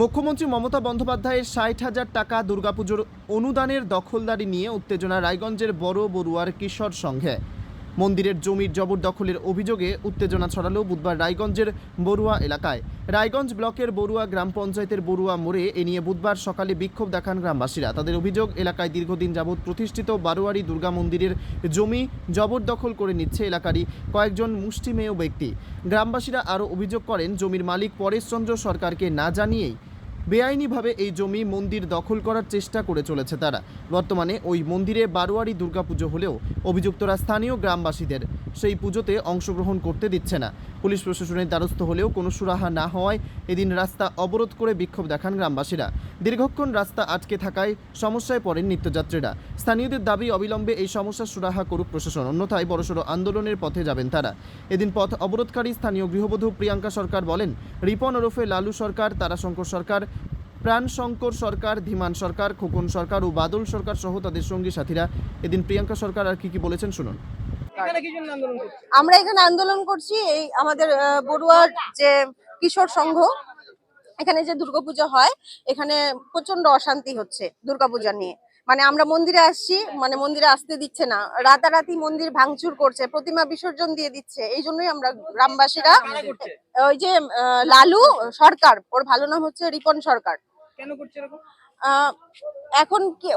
মুখ্যমন্ত্রী মমতা বন্দ্যোপাধ্যায়ের ষাট হাজার টাকা দুর্গাপুজোর অনুদানের দখলদারি নিয়ে উত্তেজনা রায়গঞ্জের বড় বড়ুয়ার কিশোর সংঘে। মন্দিরের জমির জবরদখলের অভিযোগে উত্তেজনা ছড়ালো বুধবার রায়গঞ্জের বড়ুয়া এলাকায়। রায়গঞ্জ ব্লকের বড়ুয়া গ্রাম পঞ্চায়েতের বড়ুয়া মোড়ে এ নিয়ে বুধবার সকালে বিক্ষোভ দেখান গ্রামবাসীরা। তাদের অভিযোগ, এলাকায় দীর্ঘদিন যাবৎ প্রতিষ্ঠিত বারোয়ারি দুর্গা মন্দিরের জমি জবরদখল করে নিচ্ছে এলাকারই কয়েকজন মুষ্টিমেয় ব্যক্তি। গ্রামবাসীরা আরও অভিযোগ করেন, জমির মালিক পরেশচন্দ্র সরকারকে না জানিয়েই বেআইনিভাবে এই জমি মন্দির দখল করার চেষ্টা করে চলেছে তারা। বর্তমানে ওই মন্দিরে বারোয়ারি দুর্গাপুজো হলেও অভিযুক্তরা স্থানীয় গ্রামবাসীদের সেই পুজোতে অংশগ্রহণ করতে দিচ্ছে না। পুলিশ প্রশাসনের দ্বারস্থ হলেও কোনো সুরাহা না হওয়ায় এদিন রাস্তা অবরোধ করে বিক্ষোভ দেখান গ্রামবাসীরা। দীর্ঘক্ষণ রাস্তা আটকে থাকায় সমস্যায় পড়েন নিত্যযাত্রীরা। স্থানীয়দের দাবি, অবিলম্বে এই সমস্যার সুরাহা করুক প্রশাসন, অন্যথায় বড়সড় আন্দোলনের পথে যাবেন তারা। এদিন পথ অবরোধকারী স্থানীয় গৃহবধূ প্রিয়াঙ্কা সরকার বলেন, রিপন ওরফে লালু সরকার, তারাশঙ্কর সরকার প্রাণশঙ্কর সরকার ধীমান সরকার খোকন সরকার ও বাদল সরকার সহ তাদের সঙ্গী সাথীরা। এদিন প্রিয়াঙ্কা সরকার আর কি কি বলেছেন শুনুন। এখানে কি জন্য আন্দোলন করছে আমরা এখানে আন্দোলন করছি এই আমাদের আহ, বড়ুয়ার যে কিশোর সংঘ এখানে যে দুর্গাপূজা হয় এখানে প্রচণ্ড অশান্তি হচ্ছে দুর্গাপূজা নিয়ে। মানে আমরা মন্দিরে আসছি মানে মন্দিরে আসতে দিচ্ছে না। রাতারাতি মন্দির ভাঙচুর করছে প্রতিমা বিসর্জন দিয়ে দিচ্ছে এই জন্যই আমরা গ্রামবাসীরা ওই যে আহ, লালু সরকার ওর ভালো নাম হচ্ছে রিপন সরকার। কেন করছে এরকম? এখন কি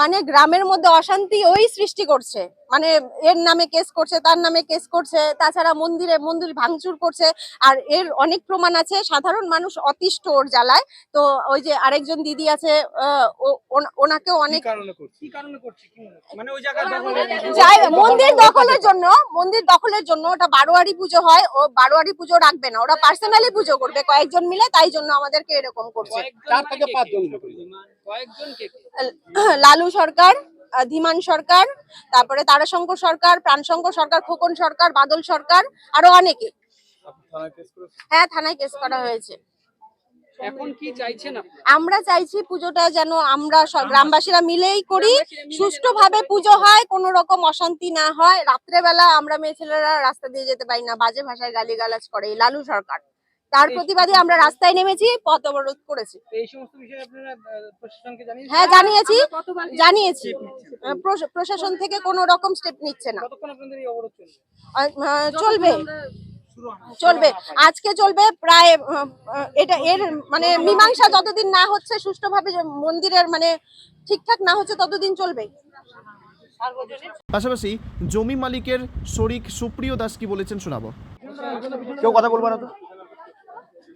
মানে গ্রামের মধ্যে অশান্তি ওই সৃষ্টি করছে। মানে এর নামে কেস করছে তার নামে কেস করছে তাছাড়া মন্দিরে মন্দির ভাঙচুর করছে আর এর অনেক প্রমাণ আছে। সাধারণ মানুষ অতিষ্ঠ ওর জ্বালায়। তো ওই যে আরেকজন দিদি আছে ওনাকেও অনেক কারণে করছে? কি কারণে করছে কি মনে হয়? মানে হয়ে মন্দির দখলের জন্য মন্দির দখলের জন্য ওটা বারোয়ারি পুজো হয় ও বারোয়ারি পুজো রাখবে না। ওরা পার্সোনালি পুজো করবে কয়েকজন মিলে তাই জন্য আমাদেরকে এরকম করছে। কে? লালু সরকার ধীমান সরকার তারপরে তারাশঙ্কর সরকার প্রাণশঙ্কর সরকার খোকন সরকার বাদল সরকার আরও অনেকে। হ্যাঁ থানায় কেস করা হয়েছে। এখন কি চাইছেন আপনি? আমরা চাইছি পুজোটা যেন আমরা সব গ্রামবাসীরা মিলেই করি। সুষ্ঠুভাবে পুজো হয় কোনো রকম অশান্তি না হয়। রাত্রেবেলা আমরা মেয়ে ছেলেরা রাস্তা দিয়ে যেতে পারি না বাজে ভাষায় গালিগালাজ করে লালু সরকার। তার প্রতিবাদে আমরা রাস্তায় নেমেছি পথ অবরোধ করেছি। এই সমস্ত বিষয়ে আপনারা প্রশাসনকে জানিয়েছেন? হ্যাঁ জানিয়েছি জানিয়েছি। প্রশাসন থেকে কোনো রকম স্টেপ নিচ্ছে না। কতক্ষণ আপনাদের এই অবরোধ চলবে? চলবে। চলবে। আজকে চলবে প্রায় এটা এর মানে মীমাংসা যতদিন না হচ্ছে সুষ্ঠুভাবে যে মন্দিরের মানে ঠিকঠাক না হচ্ছে ততদিন চলবে। পাশাপাশি জমি মালিকের শরিক সুপ্রিয় দাস কি বলেছেন শোনাবো? কেউ কথা বলব না তো দাদা কি নাম আপনার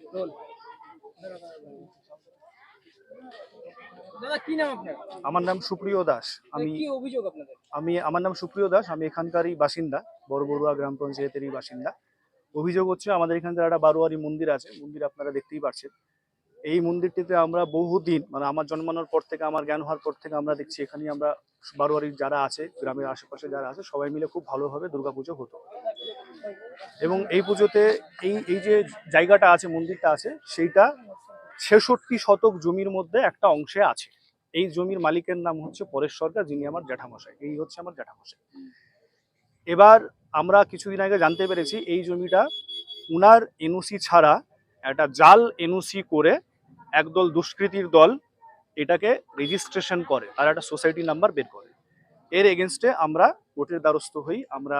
আমার নাম সুপ্রিয় দাস। আমি অভিযোগ আপনাদের? আমি আমার নাম সুপ্রিয় দাস। আমি এখানকারই বাসিন্দা বড় বড়ুয়া গ্রাম পঞ্চায়েতেরই বাসিন্দা। অভিযোগ হচ্ছে আমাদের এখানকার একটা বারোয়ারি মন্দির আছে। মন্দির আপনারা দেখতেই পাচ্ছেন এই মন্দিরটিতে আমরা বহুদিন মানে আমার জন্মানোর পর থেকে আমার জ্ঞান হওয়ার পর থেকে আমরা দেখছি এখানে আমরা বারোয়ারির যারা আছে গ্রামের আশেপাশে যারা আছে সবাই মিলে খুব ভালোভাবে দুর্গাপুজো হতো। এবং এই পুজোতে এই এই যে জায়গাটা আছে, মন্দিরটা আছে, সেইটা ছেষট্টি শতক জমির মধ্যে একটা অংশে আছে। এই জমির মালিকের নাম হচ্ছে পরেশ সরকার, যিনি আমার জ্যাঠামশাই। এই হচ্ছে আমার জ্যাঠামশাই। এবার আমরা কিছুদিন আগে জানতে পেরেছি, এই জমিটা উনার এনওসি ছাড়া একটা জাল এনওসি করে একদল দুষ্কৃতীর দল এটাকে রেজিস্ট্রেশন করে আর একটা সোসাইটি নাম্বার বের করে। এর এগেনস্টে আমরা কোর্টের দ্বারস্থ হই, আমরা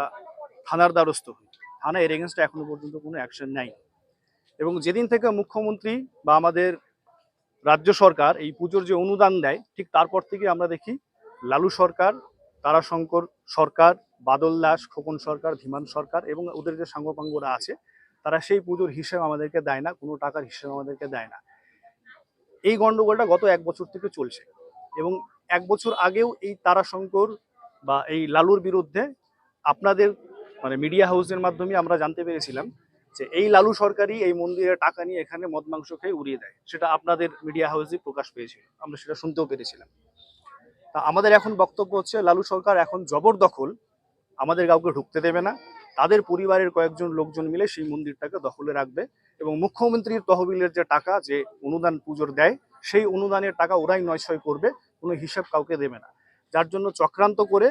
থানার দ্বারস্থ হই। থানা এর এগেনস্টে এখনও পর্যন্ত কোনো অ্যাকশন নেয় এবং যেদিন থেকে মুখ্যমন্ত্রী বা আমাদের রাজ্য সরকার এই পুজোর যে অনুদান দেয়, ঠিক তারপর থেকে আমরা দেখি লালু সরকার, তারাশঙ্কর সরকার, বাদল দাস, খোকন সরকার, ধীমান সরকার এবং ওদের যে সাঙ্গপাঙ্গরা আছে, তারা সেই পুজোর হিসেব আমাদেরকে দেয় না, কোনো টাকার হিসেব আমাদেরকে দেয় না। এই গণ্ডগোলটা গত এক বছর থেকে চলছে এবং এক বছর আগেও এই তারাশঙ্কর বা এই লালুর বিরুদ্ধে আপনাদের মানে মিডিয়া হাউসের মাধ্যমে আমরা জানতে পেরেছিলাম যে এই লালু সরকারই এই মন্দিরের টাকা নিয়ে এখানে মদ মাংস খেয়ে উড়িয়ে দেয়। সেটা আপনাদের মিডিয়া হাউসে প্রকাশ পেয়েছিল আমরা সেটা শুনতেও পেরেছিলাম। তা আমাদের এখন বক্তব্য হচ্ছে, লালু সরকার এখন জবরদখল, আমাদের কাউকে ঢুকতে দেবে না। তাদের পরিবারের কয়েকজন লোকজন মিলে সেই মন্দিরটাকে দখলে রাখবে এবং মুখ্যমন্ত্রীর তহবিলের যে টাকা, যে অনুদান পুজোর দেয়, সেই অনুদানের টাকা ওরাই নয়ছয় করবে, কোনো হিসাব কাউকে দেবে না। যার জন্য চক্রান্ত করে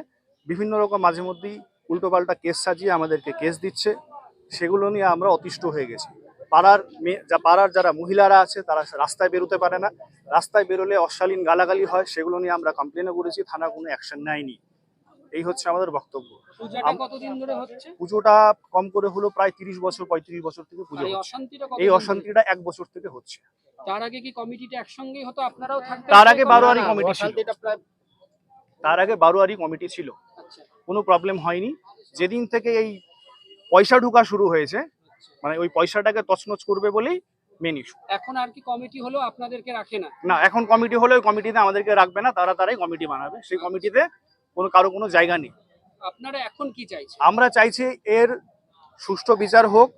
বিভিন্ন রকম মাঝে মধ্যেই উল্টোপাল্টা কেস সাজিয়ে আমাদেরকে কেস দিচ্ছে সেগুলো নিয়ে আমরা অতিষ্ঠ হয়ে গেছি। পাড়ার মেয়ে যা পাড়ার যারা মহিলারা আছে তারা রাস্তায় বেরোতে পারে না। রাস্তায় বেরোলে অশালীন গালাগালি হয় সেগুলো নিয়ে আমরা কমপ্লেনও করেছি থানা কোনো অ্যাকশন নেয়নি। এই হচ্ছে আমাদের বক্তব্য। পূজাটা আম- কতদিন ধরে হচ্ছে? পুজোটা কম করে হলো প্রায় তিরিশ বছর পঁয়ত্রিশ বছর থেকে পুজো এই অশান্তিটা এই কতদিন অশান্তিটা এক বছর থেকে হচ্ছে। তার আগে কি কমিটিটা একসঙ্গেই হতো? আপনারাও তার আগে বারোয়ারি কমিটি- ছিল। তার আগে বারোয়ারি কমিটি ছিল। কোনো প্রবলেম হয়নি। যেদিন থেকে এই পয়সা ঢুকা শুরু হয়েছে মানে ওই পয়সাটাকে তছনছ করবে বলেই মেন ইস্যু এখন আর কি কমিটি হলো আপনাদেরকে রাখে না? না এখন কমিটি হলে ওই কমিটিতে আমাদেরকে রাখবে না তারা তারাই কমিটি বানাবে। সেই কমিটিতে কোনো কারও কোনো জায়গা নেই। আপনারা এখন কি চাইছেন? আমরা চাইছি এর সুষ্ঠু বিচার হোক।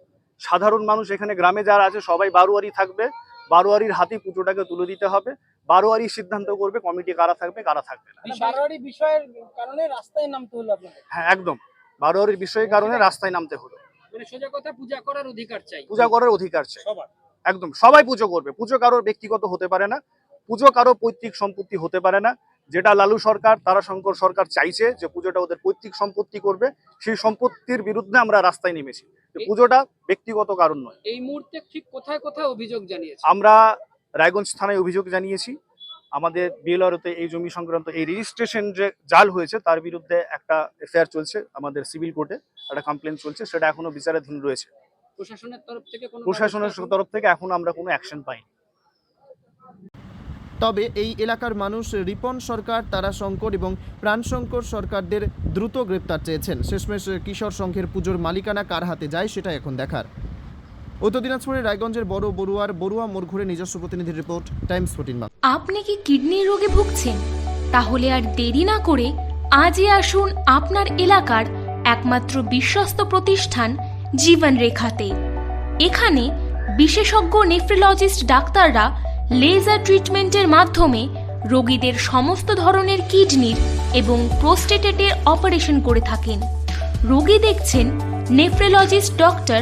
সাধারণ মানুষ এখানে গ্রামে যারা আছে সবাই বারোয়ারি থাকবে। বারোয়ারির হাতে পুজোটাকে তুলে দিতে হবে। বারোয়ারি সিদ্ধান্ত করবে কমিটি কারা থাকবে কারা থাকবে না। বারোয়ারি বিষয়ের কারণে রাস্তায় নামতে হলো হ্যাঁ একদম। বারোয়ারির বিষয়ের কারণে রাস্তায় নামতে হলো। মানে সোজা কথা পূজা করার অধিকার চাই। পূজা করার অধিকার চাই। একদম সবাই পুজো করবে। পুজো কারোর ব্যক্তিগত হতে পারে না। পুজো কারও পৈতৃক সম্পত্তি হতে পারে না। যেটা লালু সরকার তারাশঙ্কর সরকার চাইছে যে পুজোটা ওদের পৈতৃক সম্পত্তি করবে সেই সম্পত্তির বিরুদ্ধে আমরা রাস্তায় নেমেছি। পুজোটা ব্যক্তিগত কারণ নয়। এই মুহূর্তে ঠিক কোথায় কোথায় অভিযোগ জানিয়েছে? আমরা রায়গঞ্জ থানায় অভিযোগ জানিয়েছি। আমাদের বিএলআরতে এই জমি সংক্রান্ত এই রেজিস্ট্রেশন যে জাল হয়েছে তার বিরুদ্ধে একটা এফআইআর চলছে আমাদের সিভিল কোর্টে একটা কমপ্লেন চলছে সেটা এখনও বিচারাধীন রয়েছে। প্রশাসনের তরফ থেকে কোনো প্রশাসনের এখন- তরফ থেকে এখন আমরা কোনো অ্যাকশন পাইনি। তবে এই এলাকার মানুষ রিপন সরকার তারাশঙ্কর এবং প্রাণশঙ্কর সরকারদের দ্রুত গ্রেপ্তার চেয়েছেন। শেষমেশ কিশোর সংঘের পুজোর মালিকানা কার হাতে যায় সেটা এখন দেখার। উত্তর দিনাজপুরের রায়গঞ্জের বড় বড়ুয়ার বড়ুয়া মোড় ঘুরে নিজস্ব প্রতিনিধির রিপোর্ট, টাইমস ফোর্টিন আপনি কি কিডনির রোগে ভুগছেন? তাহলে আর দেরি না করে আজই আসুন আপনার এলাকার একমাত্র বিশ্বস্ত প্রতিষ্ঠান জীবন রেখাতে এখানে বিশেষজ্ঞ নেফ্রোলজিস্ট ডাক্তাররা লেজার ট্রিটমেন্টের মাধ্যমে রোগীদের সমস্ত ধরনের কিডনির এবং প্রোস্টেটেটের অপারেশন করে থাকেন। রোগী দেখছেন nephrologist doctor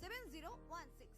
seven zero one six